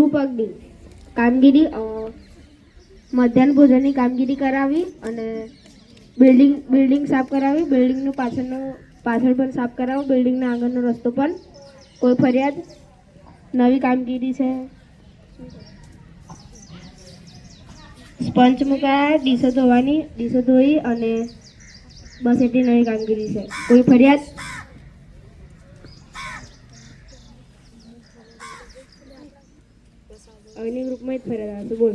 Group અગ્નિ કામગીરી મધ્યાહન ભોજનની કામગીરી કરાવી અને બિલ્ડિંગ બિલ્ડિંગ સાફ કરાવી. બિલ્ડિંગનું પાછળનું, પાછળ પણ સાફ કરાવો. બિલ્ડિંગના આગળનો રસ્તો પણ કોઈ ફરિયાદ નવી કામગીરી છે. સ્પંચ મુકાયા ડીસો ધોવાની, ડીશો ધોઈ અને બસ એટલી નવી કામગીરી છે. કોઈ ફરિયાદ અગ્નિ ગ્રુપમાં જ ફરિયાદ આવે બોલ.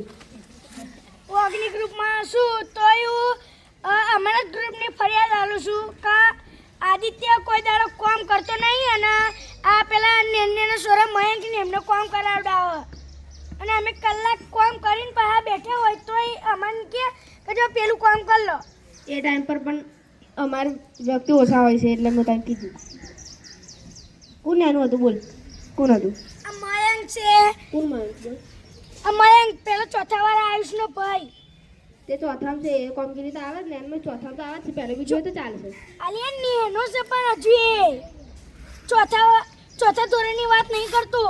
હું અગ્નિ ગ્રુપમાં છું તો હું અમારા ગ્રુપ ગ્રુપની ફરિયાદ આલું છું કે આદિત્ય કોઈ દાડો કામ કરતો નહીં અને આ પેલા નેન્યાના સોરા મયંક ને એમને કામ કરાવડાવે. અને અમે કલાક કામ કરીને પાછા બેઠા હોય તોય અમને કે કે જો પેલું કામ કર લો. એ ટાઈમ પર પણ અમારે વ્યક્તિ ઓછા હોય છે એટલે મેં ટાઈમ કીધું. કોણ નાનું હતું બોલ? કોણ હતું? મયંક છે. કોણ આ મયંક પેલો ચોથા વાળા આયુષનો ભાઈ. તે ચોથામ છે એ કોમગીરી તો આવે ને એમાં ચોથામાં તો આવે છે પહેલો બીજો તો ચાલશે એ નેનો છે પણ હજુ એ. ચોથા ચોથા ધોરણની વાત નહીં કરતો.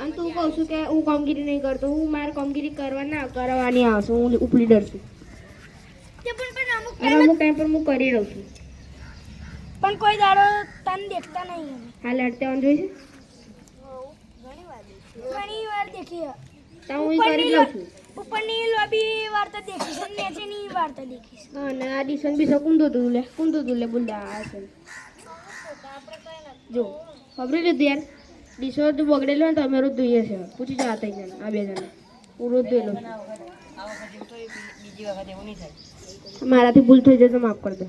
અને તું કહું છું કે હું કામગીરી નહીં કરતો હું મારે કામગીરી કરવા ના કરવાની આવશું હું ઉપલી ડર છું. અને અમુક ટાઈમ પર હું કરી રહું છું. પણ કોઈ દાડો તને દેખતા નહીં. હાલ અડતે જોઈ છે? ઘણી દેખી. તો હું કરી લઉં છું ઉપરની લોબી વાર્તા નીચેની વાર્તા હા આ તું કુંદો તું આ છે. જો ખબર લીધું યાર ડીશો જો બગડેલો ને તો અમે રોજ જોઈએ છે પૂછી જવા તઈ જણ આ બે જણ. હું રોજ છું. મારાથી ભૂલ થઈ જાય તો માફ કરી દો.